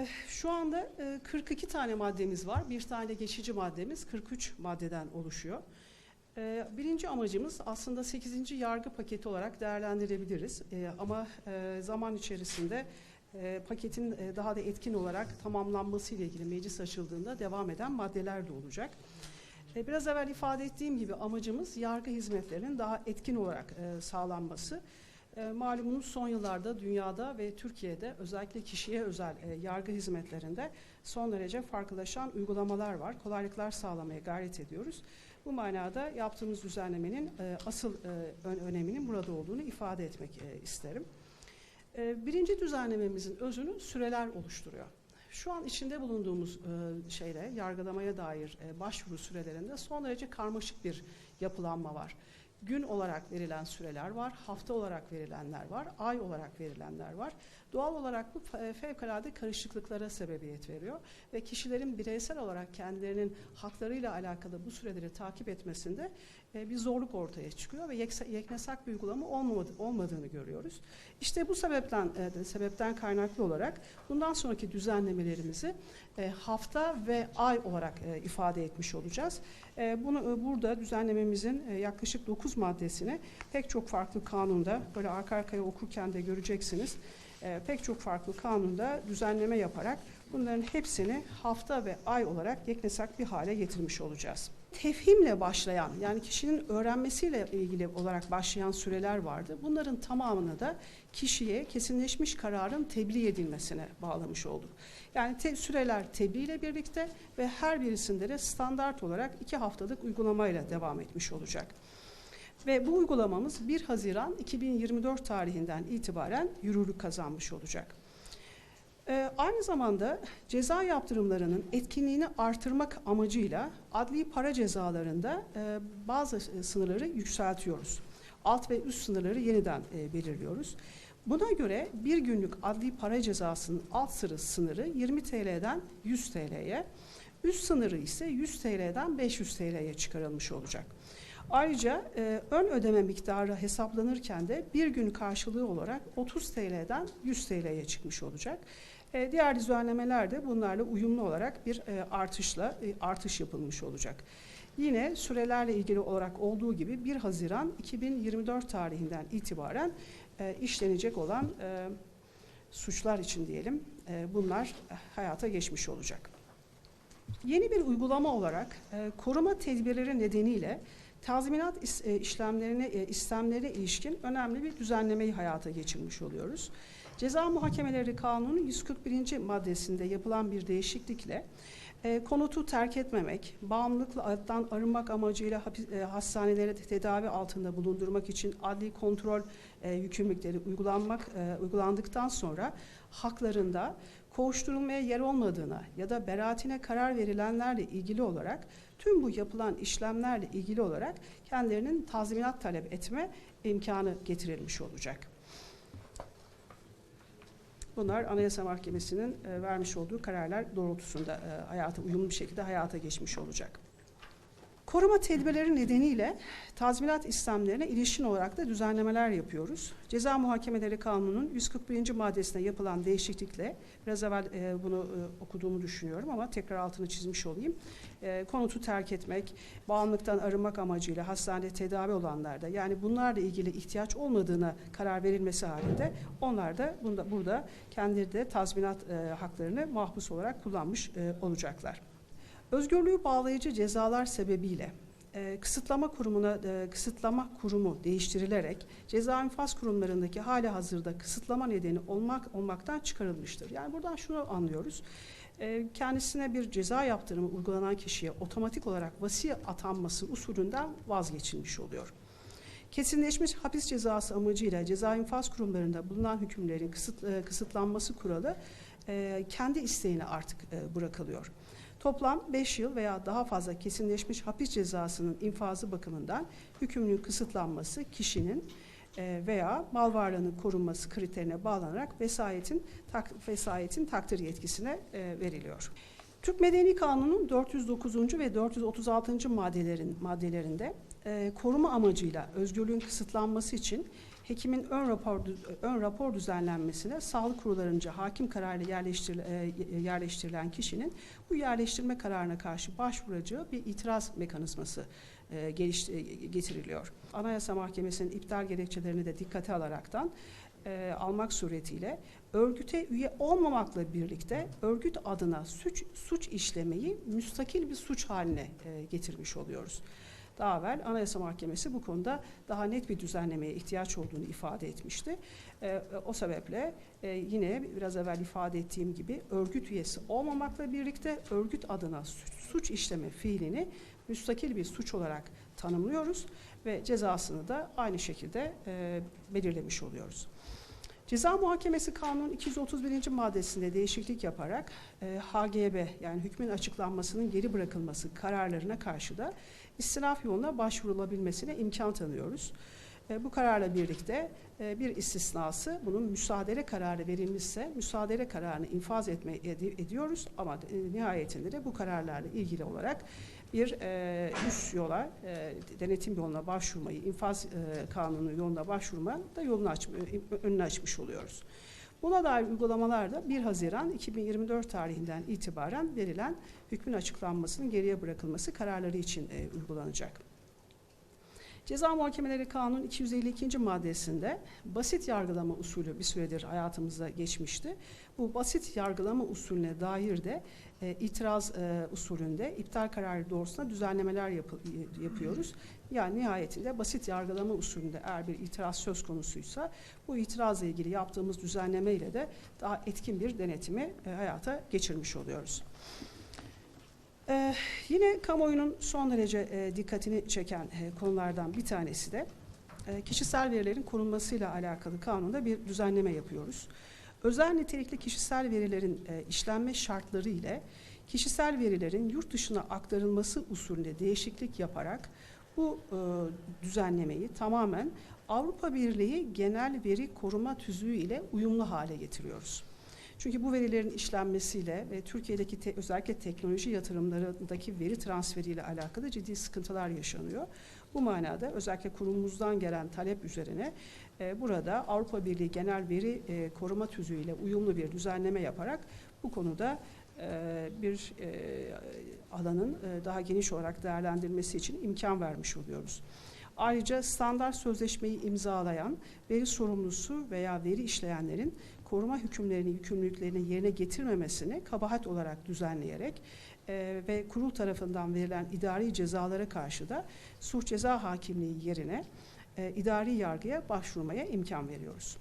Ee, şu anda e, 42 tane maddemiz var. Bir tane geçici maddemiz 43 maddeden oluşuyor. Ee, birinci amacımız aslında 8. yargı paketi olarak değerlendirebiliriz. Ee, ama e, zaman içerisinde e, paketin e, daha da etkin olarak tamamlanması ile ilgili meclis açıldığında devam eden maddeler de olacak. E, Biraz evvel ifade ettiğim gibi amacımız yargı hizmetlerinin daha etkin olarak e, sağlanması. E, Malumunuz son yıllarda dünyada ve Türkiye'de özellikle kişiye özel e, yargı hizmetlerinde son derece farklılaşan uygulamalar var. Kolaylıklar sağlamaya gayret ediyoruz. Bu manada yaptığımız düzenlemenin e, asıl e, ön- öneminin burada olduğunu ifade etmek e, isterim. E, Birinci düzenlememizin özünü süreler oluşturuyor. Şu an içinde bulunduğumuz e, şeyle yargılamaya dair e, başvuru sürelerinde son derece karmaşık bir yapılanma var. Gün olarak verilen süreler var, hafta olarak verilenler var, ay olarak verilenler var. Doğal olarak bu fe- fevkalade karışıklıklara sebebiyet veriyor ve kişilerin bireysel olarak kendilerinin haklarıyla alakalı bu süreleri takip etmesinde e, bir zorluk ortaya çıkıyor ve yeknesak bir uygulama olmadı, olmadığını görüyoruz. İşte bu sebepten e, sebepten kaynaklı olarak bundan sonraki düzenlemelerimizi e, hafta ve ay olarak ifade etmiş olacağız. Bunu burada düzenlememizin yaklaşık 9 maddesini pek çok farklı kanunda böyle arka arkaya okurken de göreceksiniz. E, pek çok farklı kanunda düzenleme yaparak bunların hepsini hafta ve ay olarak yeknesak bir hale getirmiş olacağız. Tefhimle başlayan yani kişinin öğrenmesiyle ilgili olarak başlayan süreler vardı. Bunların tamamını da kişiye kesinleşmiş kararın tebliğ edilmesine bağlamış olduk. Yani te- süreler tebliğ ile birlikte ve her birisinde de standart olarak iki haftalık uygulamayla devam etmiş olacak. Ve bu uygulamamız 1 Haziran 2024 tarihinden itibaren yürürlük kazanmış olacak. Ee, aynı zamanda ceza yaptırımlarının etkinliğini artırmak amacıyla adli para cezalarında e, bazı sınırları yükseltiyoruz. Alt ve üst sınırları yeniden e, belirliyoruz. Buna göre bir günlük adli para cezasının alt sırı sınırı 20 TL'den 100 TL'ye, üst sınırı ise 100 TL'den 500 TL'ye çıkarılmış olacak. Ayrıca e, ön ödeme miktarı hesaplanırken de bir gün karşılığı olarak 30 TL'den 100 TL'ye çıkmış olacak. E, diğer düzenlemeler de bunlarla uyumlu olarak bir e, artışla e, artış yapılmış olacak. Yine sürelerle ilgili olarak olduğu gibi 1 Haziran 2024 tarihinden itibaren e, işlenecek olan e, suçlar için diyelim e, bunlar hayata geçmiş olacak. Yeni bir uygulama olarak e, koruma tedbirleri nedeniyle tazminat e, işlemlerine e, istemlerine ilişkin önemli bir düzenlemeyi hayata geçirmiş oluyoruz. Ceza Muhakemeleri Kanunu 141. maddesinde yapılan bir değişiklikle e, konutu terk etmemek, bağımlılıktan arınmak amacıyla hapi- e, hastanelere tedavi altında bulundurmak için adli kontrol e, yükümlülükleri uygulanmak e, uygulandıktan sonra haklarında kovuşturulmaya yer olmadığına ya da beraatine karar verilenlerle ilgili olarak tüm bu yapılan işlemlerle ilgili olarak kendilerinin tazminat talep etme imkanı getirilmiş olacak. Bunlar Anayasa Mahkemesi'nin e, vermiş olduğu kararlar doğrultusunda e, hayata uyumlu bir şekilde hayata geçmiş olacak. Koruma tedbirleri nedeniyle tazminat işlemlerine ilişkin olarak da düzenlemeler yapıyoruz. Ceza Muhakemeleri Kanunu'nun 141. maddesine yapılan değişiklikle, biraz evvel e, bunu e, okuduğumu düşünüyorum ama tekrar altını çizmiş olayım. E, konutu terk etmek, bağımlılıktan arınmak amacıyla hastanede tedavi olanlarda, yani bunlarla ilgili ihtiyaç olmadığına karar verilmesi halinde onlar da bunda, burada kendileri de tazminat e, haklarını mahpus olarak kullanmış e, olacaklar. Özgürlüğü bağlayıcı cezalar sebebiyle e, kısıtlama kurumuna e, kısıtlama kurumu değiştirilerek ceza infaz kurumlarındaki hali hazırda kısıtlama nedeni olmak olmaktan çıkarılmıştır. Yani buradan şunu anlıyoruz. E, kendisine bir ceza yaptırımı uygulanan kişiye otomatik olarak vasi atanması usulünden vazgeçilmiş oluyor. Kesinleşmiş hapis cezası amacıyla ceza infaz kurumlarında bulunan hükümlerin kısıt, e, kısıtlanması kuralı e, kendi isteğine artık e, bırakılıyor. Toplam 5 yıl veya daha fazla kesinleşmiş hapis cezasının infazı bakımından hükümlülüğün kısıtlanması kişinin e, veya mal varlığının korunması kriterine bağlanarak vesayetin tak, vesayetin takdir yetkisine e, veriliyor. Türk Medeni Kanunu'nun 409. ve 436. maddelerin maddelerinde e, koruma amacıyla özgürlüğün kısıtlanması için hekimin ön rapor ön rapor düzenlenmesine sağlık kurullarınca hakim kararıyla yerleştir, e, yerleştirilen kişinin bu yerleştirme kararına karşı başvuracağı bir itiraz mekanizması e, e, getiriliyor. Anayasa Mahkemesi'nin iptal gerekçelerini de dikkate alaraktan e, almak suretiyle örgüte üye olmamakla birlikte örgüt adına suç suç işlemeyi müstakil bir suç haline e, getirmiş oluyoruz. Daha evvel Anayasa Mahkemesi bu konuda daha net bir düzenlemeye ihtiyaç olduğunu ifade etmişti. E, o sebeple e, yine biraz evvel ifade ettiğim gibi örgüt üyesi olmamakla birlikte örgüt adına suç, suç işleme fiilini müstakil bir suç olarak tanımlıyoruz ve cezasını da aynı şekilde e, belirlemiş oluyoruz. Ceza Muhakemesi Kanunu 231. maddesinde değişiklik yaparak e, HGB yani hükmün açıklanmasının geri bırakılması kararlarına karşı da istinaf yoluna başvurulabilmesine imkan tanıyoruz. E, bu kararla birlikte e, bir istisnası bunun müsaade kararı verilmişse müsaade kararını infaz etme ed- ediyoruz ama e, nihayetinde de bu kararlarla ilgili olarak bir e, üst yola, e, denetim yoluna başvurmayı, infaz e, kanunu yoluna başvurma da yolunu aç, e, önünü açmış oluyoruz. Buna dair uygulamalar da 1 Haziran 2024 tarihinden itibaren verilen hükmün açıklanmasının geriye bırakılması kararları için e, uygulanacak. Ceza Muhakemeleri Kanunu 252. maddesinde basit yargılama usulü bir süredir hayatımıza geçmişti. Bu basit yargılama usulüne dair de e, itiraz e, usulünde iptal kararı doğrusunda düzenlemeler yapı, yapıyoruz. Yani nihayetinde basit yargılama usulünde eğer bir itiraz söz konusuysa bu itirazla ilgili yaptığımız düzenleme ile de daha etkin bir denetimi e, hayata geçirmiş oluyoruz. Ee, yine kamuoyunun son derece e, dikkatini çeken e, konulardan bir tanesi de e, kişisel verilerin korunmasıyla alakalı kanunda bir düzenleme yapıyoruz. Özel nitelikli kişisel verilerin e, işlenme şartları ile kişisel verilerin yurt dışına aktarılması usulünde değişiklik yaparak bu e, düzenlemeyi tamamen Avrupa Birliği Genel Veri Koruma Tüzüğü ile uyumlu hale getiriyoruz. Çünkü bu verilerin işlenmesiyle ve Türkiye'deki te, özellikle teknoloji yatırımlarındaki veri transferiyle alakalı ciddi sıkıntılar yaşanıyor. Bu manada özellikle kurumumuzdan gelen talep üzerine e, burada Avrupa Birliği Genel Veri e, Koruma Tüzüğü ile uyumlu bir düzenleme yaparak bu konuda e, bir e, alanın e, daha geniş olarak değerlendirilmesi için imkan vermiş oluyoruz. Ayrıca standart sözleşmeyi imzalayan veri sorumlusu veya veri işleyenlerin koruma hükümlerini, yükümlülüklerini yerine getirmemesini kabahat olarak düzenleyerek e, ve kurul tarafından verilen idari cezalara karşı da suç ceza hakimliği yerine e, idari yargıya başvurmaya imkan veriyoruz.